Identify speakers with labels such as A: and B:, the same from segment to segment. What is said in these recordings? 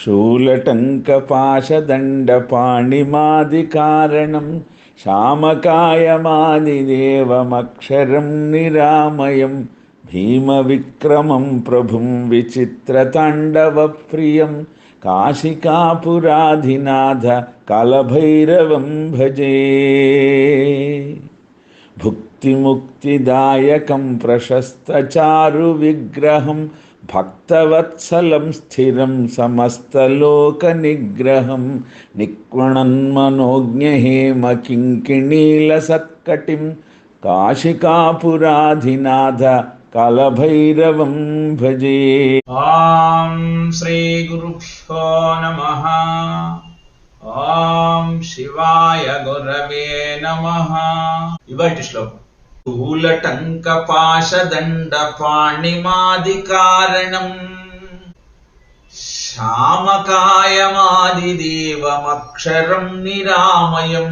A: शूलटङ्कपाशदण्डपाणिमादिकारणं श्यामकायमादिदेवमक्षरं निरामयं भीमविक्रमं प्रभुं विचित्रताण्डवप्रियं काशिकापुराधिनाथ कलभैरवं भजे क्तिमुक्तिदायकं प्रशस्तचारुविग्रहं भक्तवत्सलं स्थिरं समस्तलोकनिग्रहं निक्वणन्मनोज्ञहेमकिङ्किणीलसत्कटिं काशिकापुराधिनाथ कलभैरवं भजे
B: श्रीगुरुष्व नमः। शिवाय गुरवे नमः। శ్లోకం స్థూలటంక పాశదండ పాణిమాది కారణం శ్యామకాయమాది నిరామయం.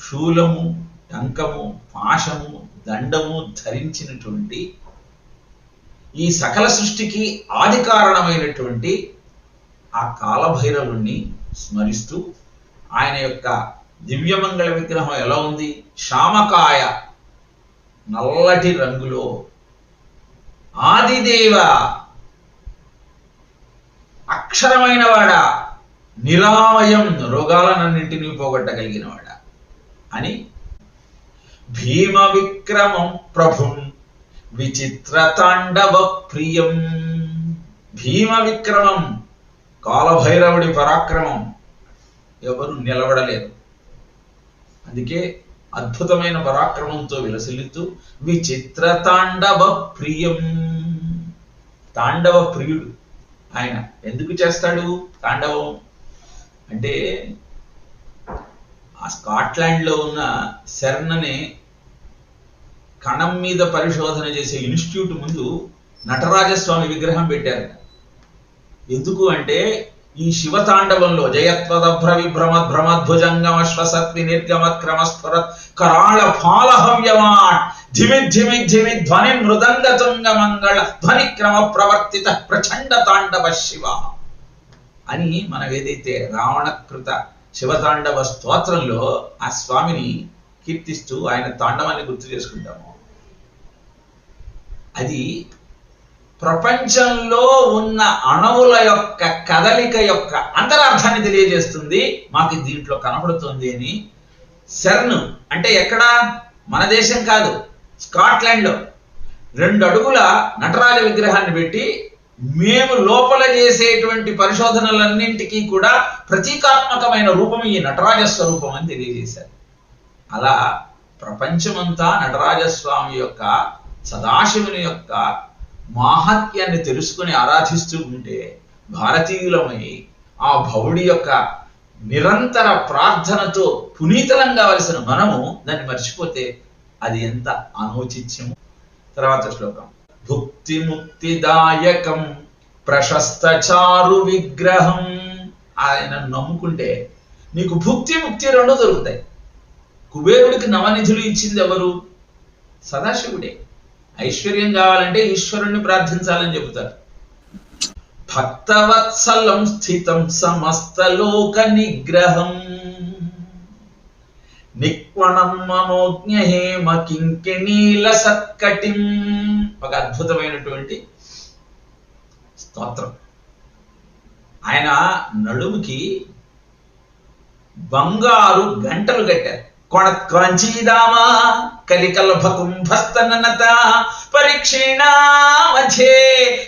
B: శూలము టంకము పాశము దండము ధరించినటువంటి ఈ సకల సృష్టికి ఆది కారణమైనటువంటి ఆ కాలభైరవుణ్ణి స్మరిస్తూ ఆయన యొక్క దివ్యమంగళ విగ్రహం ఎలా ఉంది? శామకాయ నల్లటి రంగులో ఆదిదేవ అక్షరమైన వాడా నిరామయం రోగాలనన్నింటినీ పోగొట్టగలిగినవాడా అని భీమ విక్రమం ప్రభుం విచిత్ర తాండవ ప్రియం. భీమ విక్రమం కాలభైరవుడి పరాక్రమం ఎవరు నిలబడలేరు అందుకే అద్భుతమైన పరాక్రమంతో విలసిల్లుతూ విచిత్ర తాండవ ప్రియం. తాండవ ప్రియుడు ఆయన ఎందుకు చేస్తాడు తాండవం? అంటే ఆ స్కాట్లాండ్లో ఉన్న శరణని కణం మీద పరిశోధన చేసే ఇన్స్టిట్యూట్ ముందు నటరాజస్వామి విగ్రహం పెట్టారు. ఎందుకు అంటే ఈ శివతాండవంలో జయత్వదభ్ర విభ్రమద్ భ్రమధ్వజంగమ శ్వసత్వి నిర్గమ క్రమస్ఫుర కరాళ ఫాలహవ్యమాన్ ధిమిద్ ధిమి ధిమి ధ్వని మృదంగ తుంగ మంగళ ధ్వని క్రమ ప్రవర్తిత ప్రచండ తాండవ శివ అని మనం ఏదైతే రావణకృత శివతాండవ స్తోత్రంలో ఆ స్వామిని కీర్తిస్తూ ఆయన తాండవాన్ని గుర్తు చేసుకుంటాము. అది ప్రపంచంలో ఉన్న అణువుల యొక్క కదలిక యొక్క అంతరార్థాన్ని తెలియజేస్తుంది. మాకు దీంట్లో కనపడుతుంది అని. సెర్న్ అంటే ఎక్కడా? మన దేశం కాదు స్కాట్లాండ్లో. రెండు అడుగుల నటరాజ విగ్రహాన్ని పెట్టి మేము లోపల చేసేటువంటి పరిశోధనలన్నింటికీ కూడా ప్రతీకాత్మకమైన రూపం ఈ నటరాజ స్వరూపం అని తెలియజేశారు. అలా ప్రపంచమంతా నటరాజస్వామి యొక్క సదాశివుని యొక్క మాహాత్యాన్ని తెలుసుకుని ఆరాధిస్తూ ఉంటే భారతీయులమై ఆ భవుడి యొక్క నిరంతర ప్రార్థనతో పునీతలం కావలసిన మనము దాన్ని మర్చిపోతే అది ఎంత అనౌచిత్యము. తర్వాత శ్లోకం. భుక్తి ముక్తిదాయకం ప్రశస్త చారు విగ్రహం ఆయన నమ్ముకుంటే నీకు భుక్తి ముక్తి రెండు దొరుకుతాయి. కుబేరుడికి నవనిధులు ఇచ్చింది ఎవరు? సదాశివుడే. ఐశ్వర్యం కావాలంటే ఈశ్వరుణ్ణి ప్రార్థించాలని చెబుతారు. భక్తవత్సలం స్థితం సమస్తలోక నిగ్రహం. నిక్వణం మనోజ్ఞహేమ కింకిణీల సత్కటిం. ఒక అద్భుతమైనటువంటి స్తోత్రం. ఆయన నడుముకి బంగారు గంటలు కట్టారు. కొణత్కాంచీదామా కలికల్భ కలికల్భకుంభస్తనత పరీక్షీణా మధ్యే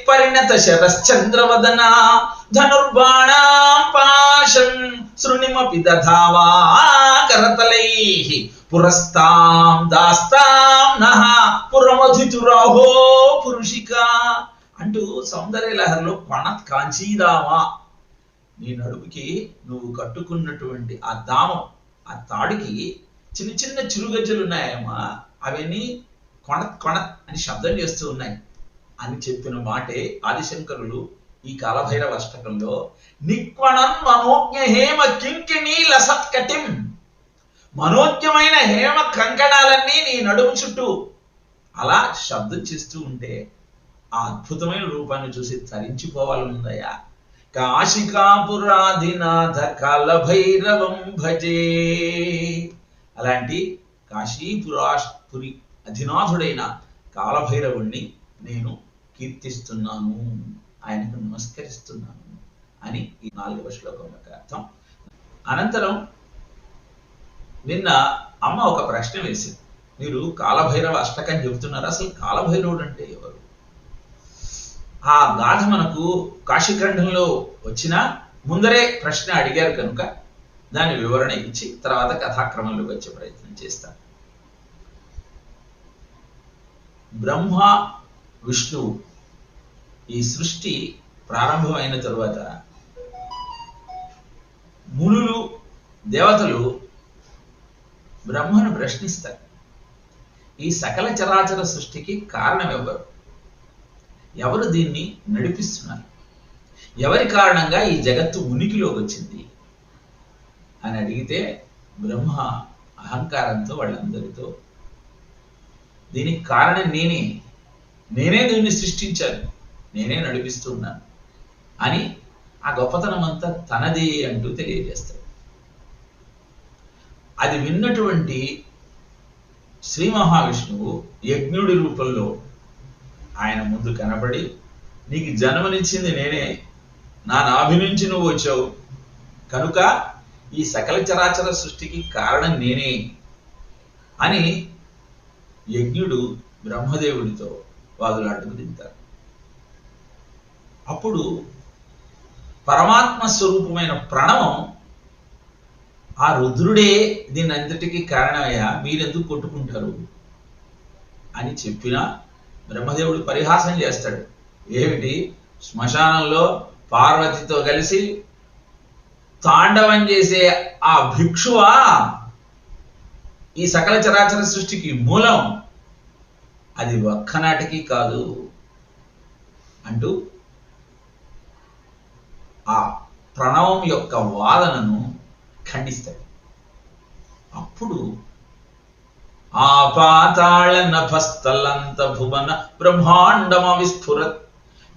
B: పరిణత శరశ్చంద్రవదన ధనుర్బాణాం పాశం శృణిమపి దధావా కరతలై పురస్తాం దాస్తాం నహ పురమధితురాహో పురుషిక అంటూ సౌందర్య లహరిలో కొణత్ కాంచీదామా నీ నడుముకి నువ్వు కట్టుకున్నటువంటి ఆ దామం ఆ తాడికి చిన్న చిన్న చిరుగజ్జలు ఉన్నాయమ్మా. అవన్నీ కొణ కొణ అని శబ్దం చేస్తూ ఉన్నాయి. అని చెప్పిన మాటే ఆదిశంకరులు ఈ కాలభైరవ అష్టకంలో నిక్వణం మనోజ్ఞ హేమ కింకిణీ లసత్కటిం. మనోజ్ఞమైన హేమ కంకణాలన్నీ నీ నడుము చుట్టూ. అలా శబ్దం చేస్తూ ఉంటే ఆ అద్భుతమైన రూపాన్ని చూసి తరించిపోవాలనుందయ్యా కాశికాపురాధినాథ కాలభైరవం భజే. అలాంటి కాశీపురాపురి అధినాథుడైన కాలభైరవుణ్ణి నేను కీర్తిస్తున్నాను. ఆయనకు నమస్కరిస్తున్నాను అని ఈ నాలుగవ శ్లోకం యొక్క అర్థం. అనంతరం నిన్న అమ్మ ఒక ప్రశ్న వేసింది. మీరు కాలభైరవ అష్టకం చెబుతున్నారు? అసలు కాలభైరవుడు అంటే ఎవరు? ఆ గాథ మనకు కాశీఖండంలో వచ్చిన ముందరే ప్రశ్న అడిగారు కనుక దాని వివరణ ఇచ్చి తర్వాత కథాక్రమంలోకి వచ్చే ప్రయత్నం చేస్తాను బ్రహ్మ విష్ణువు ఈ సృష్టి ప్రారంభమైన తరువాత మునులు దేవతలు బ్రహ్మను ప్రశ్నిస్తారు ఈ సకల చరాచర సృష్టికి కారణం ఎవరు ఎవరు దీన్ని నడిపిస్తున్నారు? ఎవరి కారణంగా ఈ జగత్తు ఉనికిలోకి వచ్చింది? అని అడిగితే బ్రహ్మ అహంకారంతో వాళ్ళందరితో దీనికి కారణం నేనే. నేనే దీన్ని సృష్టించాను. నేనే నడిపిస్తున్నాను అని ఆ గొప్పతనం అంతా తనది అంటూ తెలియజేస్తాడు. అది విన్నటువంటి శ్రీ మహావిష్ణువు యజ్ఞుడి రూపంలో ఆయన ముందు కనబడి నీకు జన్మనిచ్చింది నేనే. నా నాభి నుంచి నువ్వు వచ్చావు. కనుక ఈ సకల చరాచర సృష్టికి కారణం నేనే అని యజ్ఞుడు బ్రహ్మదేవుడితో వాదులాటకు దిగుతారు అప్పుడు పరమాత్మ స్వరూపమైన ప్రణవం ఆ రుద్రుడే దీని అంతటికీ కారణమయ్యా మీరెందుకు కొట్టుకుంటారు? అని చెప్పినా బ్రహ్మదేవుడు పరిహాసం చేస్తాడు. ఏమిటి? శ్మశానంలో పార్వతితో కలిసి తాండవం చేసే ఆ భిక్షువా ఈ సకల చరాచర సృష్టికి మూలం? అది ఒక్కనాటికి కాదు అంటూ ఆ ప్రణవం యొక్క వాదనను ఖండిస్తాడు. అప్పుడు ఆ పాతాళ నభస్థలంత భువన బ్రహ్మాండమ విస్ఫురత్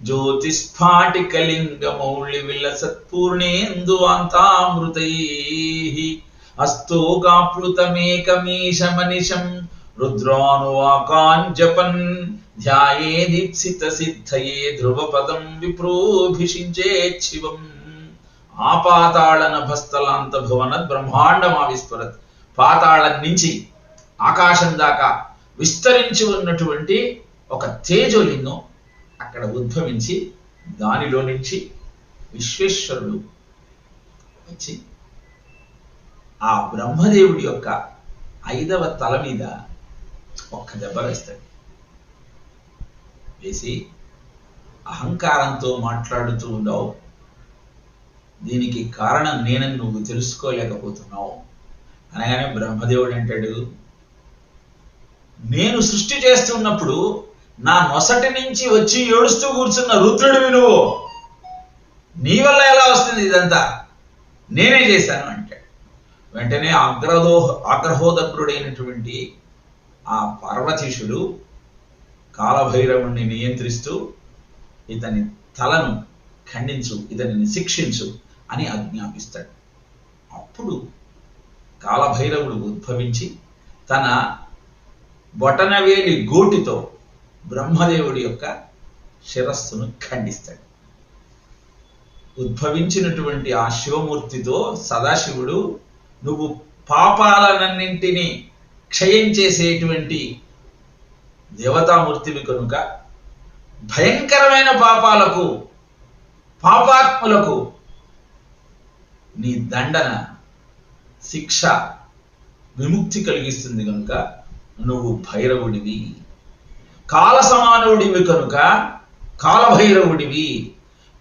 B: జ్యోతిస్ఫాటికలింగమౌళి విలసత్పూర్ణేందువాంతామృతై విలసత్పూర్ణేందు అంతామృతై అస్తోకాప్లుతమేకమీశమనిశం రుద్రానువాకాంజపన్ ధ్యాయే దీప్సిత సిద్ధయే ధ్రువపదం విప్రోభిషించే శివం. ఆపాతాళ నభస్థలాంత భువన బ్రహ్మాండమావిస్ఫురత్ పాతాళం నుంచి ఆకాశం దాకా విస్తరించి ఉన్నటువంటి ఒక తేజోలింగం అక్కడ ఉద్భవించి దానిలో నుంచి విశ్వేశ్వరుడు వచ్చి ఆ బ్రహ్మదేవుడి యొక్క ఐదవ తల మీద ఒక్క దెబ్బ వేస్తాడు. వేసి అహంకారంతో మాట్లాడుతూ ఉండవు. దీనికి కారణం నేనని నువ్వు తెలుసుకోలేకపోతున్నావు. అనగానే బ్రహ్మదేవుడు అంటాడు నేను సృష్టి చేస్తున్నప్పుడు నా నొసటి నుంచి వచ్చి ఏడుస్తూ కూర్చున్న రుద్రుడివి నువ్వు. నీ వల్ల ఎలా వస్తుంది ఇదంతా? నేనే చేశాను అంటే. వెంటనే అగ్రదో ఆగ్రహోదగ్రుడైనటువంటి ఆ పర్వతీషుడు కాలభైరవుణ్ణి నియంత్రిస్తూ ఇతని తలను ఖండించు ఇతనిని శిక్షించు అని ఆజ్ఞాపిస్తాడు. అప్పుడు కాలభైరవుడు ఉద్భవించి తన బొటనవేలి గోటితో బ్రహ్మదేవుడి యొక్క శిరస్సును ఖండిస్తాడు. ఉద్భవించినటువంటి ఆ శివమూర్తితో సదాశివుడు నువ్వు పాపాలనన్నింటినీ క్షయం చేసేటువంటి దేవతామూర్తివి కనుక భయంకరమైన పాపాలకు పాపాత్ములకు నీ దండన శిక్ష విముక్తి కలిగిస్తుంది కనుక నువ్వు భైరవుడివి. కాల సమానుడివి కనుక కాలభైరవుడివి.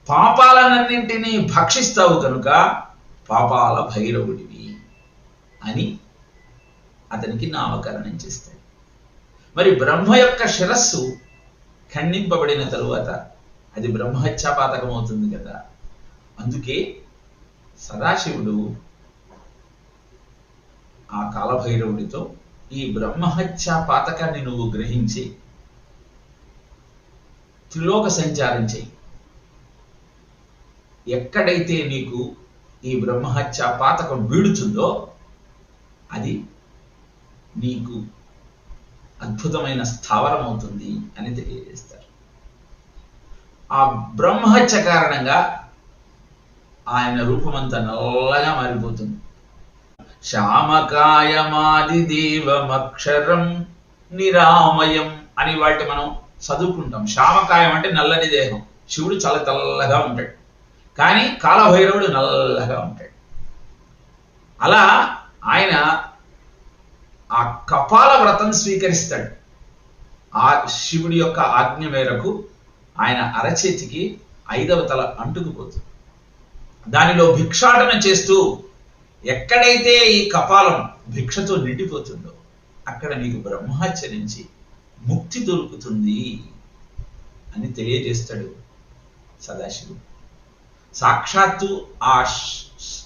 B: పాపాలనన్నింటినీ భక్షిస్తావు కనుక పాపాల భైరవుడివి అని అతనికి నామకరణం చేస్తాడు. మరి బ్రహ్మ యొక్క శిరస్సు ఖండింపబడిన తరువాత అది బ్రహ్మహత్యాపాతకం అవుతుంది కదా. అందుకే సదాశివుడు ఆ కాలభైరవుడితో ఈ బ్రహ్మహత్యా పాతకాన్ని నువ్వు గ్రహించి త్రిలోక సంచారం చేయి. ఎక్కడైతే నీకు ఈ బ్రహ్మహత్య పాతకం వీడుచుందో అది నీకు అద్భుతమైన స్థావరం అవుతుంది అని తెలియజేస్తారు. ఆ బ్రహ్మహత్య కారణంగా ఆయన రూపమంతా నల్లగా మారిపోతుంది. శ్యామకాయమాది దేవమక్షరం నిరామయం అని వాటి మనం చదువుకుంటాం. శ్యామకాయం అంటే నల్లని దేహం. శివుడు చాలా తెల్లగా ఉంటాడు. కానీ కాలభైరవుడు నల్లగా ఉంటాడు. అలా ఆయన ఆ కపాల వ్రతం స్వీకరిస్తాడు. ఆ శివుడి యొక్క ఆజ్ఞ మేరకు ఆయన అరచేతికి ఐదవ తల అంటుకుపోతుంది. దానిలో భిక్షాటన చేస్తూ ఎక్కడైతే ఈ కపాలం భిక్షతో నిండిపోతుందో అక్కడ నీకు బ్రహ్మహత్య నుంచి ముక్తి దొరుకుతుంది అని తెలియజేస్తాడు సదాశివుడు. సాక్షాత్తు ఆ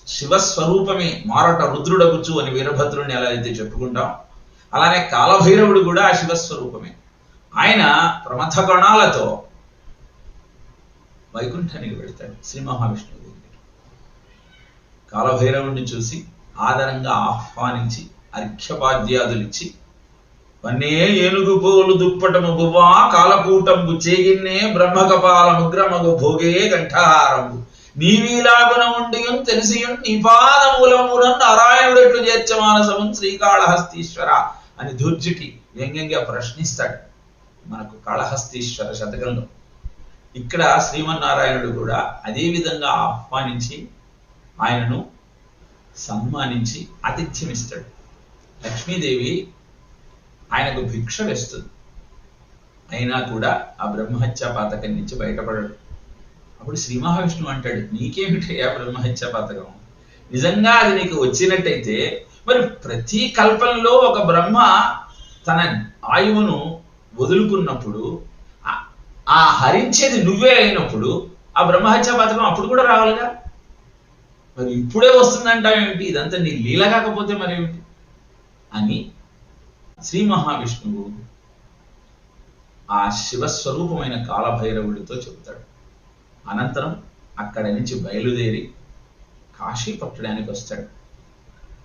B: శివస్వరూపమే మారట రుద్రుడగుచు అని వీరభద్రుడిని ఎలా అయితే చెప్పుకుంటాం అలానే కాలభైరవుడు కూడా ఆ శివస్వరూపమే ఆయన ప్రమథ గణాలతో వైకుంఠానికి వెళ్తాడు శ్రీ మహావిష్ణువు దగ్గరికి. కాలభైరవుడిని చూసి ఆదరంగా ఆహ్వానించి అర్ఘ్యపాద్యాదులిచ్చి వన్నే ఏనుగు పోలు దుప్పటము బువ్వా కాలకూటంబు చేగిన్నే బ్రహ్మకపాల ముగ్రమగు భోగే కంఠహారము. నీవీలాగున ఉండియున్ తెలిసియున్ నీ పాదమూలములను నారాయణుడెట్లు చేర్చమానసము శ్రీకాళహస్తీశ్వర అని దుర్జుకి వ్యంగ్యంగా ప్రశ్నిస్తాడు. మనకు కాళహస్తీశ్వర శతకంలో. ఇక్కడ శ్రీమన్నారాయణుడు కూడా అదే విధంగా ఆహ్వానించి ఆయనను సన్మానించి ఆతిథ్యమిస్తాడు. లక్ష్మీదేవి ఆయనకు భిక్ష వేస్తుంది అయినా కూడా ఆ బ్రహ్మహత్య పాతకం నుంచి బయటపడడు. అప్పుడు శ్రీ మహావిష్ణువు అంటాడు నీకేమిటి ఆ బ్రహ్మహత్య పాతకం నిజంగా అది నీకు వచ్చినట్టయితే మరి ప్రతి కల్పంలో ఒక బ్రహ్మ తన ఆయువును వదులుకున్నప్పుడు ఆ హరించేది నువ్వే అయినప్పుడు ఆ బ్రహ్మహత్య పథకం అప్పుడు కూడా రావాలిగా? మరి ఇప్పుడే వస్తుందంటావేమిటి? ఇదంతా నీ లీల కాకపోతే మరేమిటి? అని శ్రీ మహావిష్ణువు ఆ శివస్వరూపమైన కాలభైరవుడితో చెబుతాడు. అనంతరం అక్కడి నుంచి బయలుదేరి కాశీ పట్టడానికి వస్తాడు.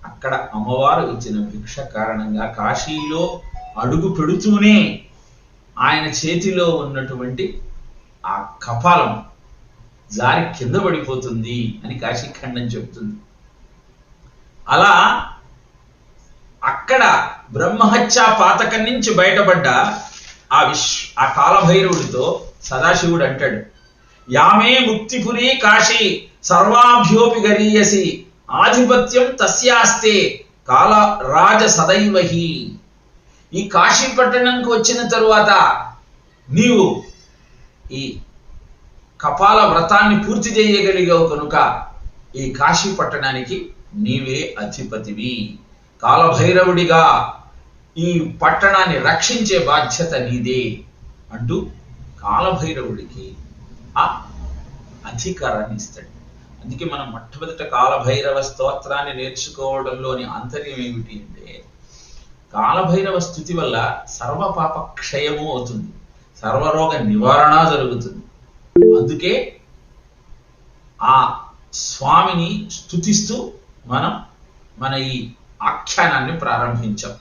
B: అక్కడ అమ్మవారు ఇచ్చిన భిక్ష కారణంగా కాశీలో అడుగు పెడుతూనే ఆయన చేతిలో ఉన్నటువంటి ఆ కపాలం జారి కింద పడిపోతుంది అని కాశీఖండం చెప్తుంది అలా అక్కడ బ్రహ్మహత్య పాతకం నుంచి బయటపడ్డ ఆ విశ్ ఆ కాలభైరవుడితో సదాశివుడు అంటాడు యామే ముక్తిపురి కాశీ సర్వాభ్యోపి గరీయసి ఆధిపత్యం తస్యాస్తే కాల రాజ సదైవహి. ఈ కాశీ పట్టణంకి వచ్చిన తరువాత నీవు ఈ కపాల వ్రతాన్ని పూర్తి చేయగలిగావు కనుక ఈ కాశీ పట్టణానికి నీవే అధిపతివి. కాలభైరవుడిగా ఈ పట్టణాన్ని రక్షించే బాధ్యత నీదే అంటూ కాలభైరవుడికి ఆ అధికారాన్ని ఇస్తాడు. అందుకే మనం మొట్టమొదట కాలభైరవ స్తోత్రాన్ని నేర్చుకోవడంలోని ఆంతర్యం ఏమిటి అంటే కాలభైరవ స్థుతి వల్ల సర్వపాప క్షయము అవుతుంది. సర్వరోగ నివారణ జరుగుతుంది. అందుకే ఆ స్వామిని స్థుతిస్తూ మనం మన ఈ ఆఖ్యానాన్ని ప్రారంభించాం.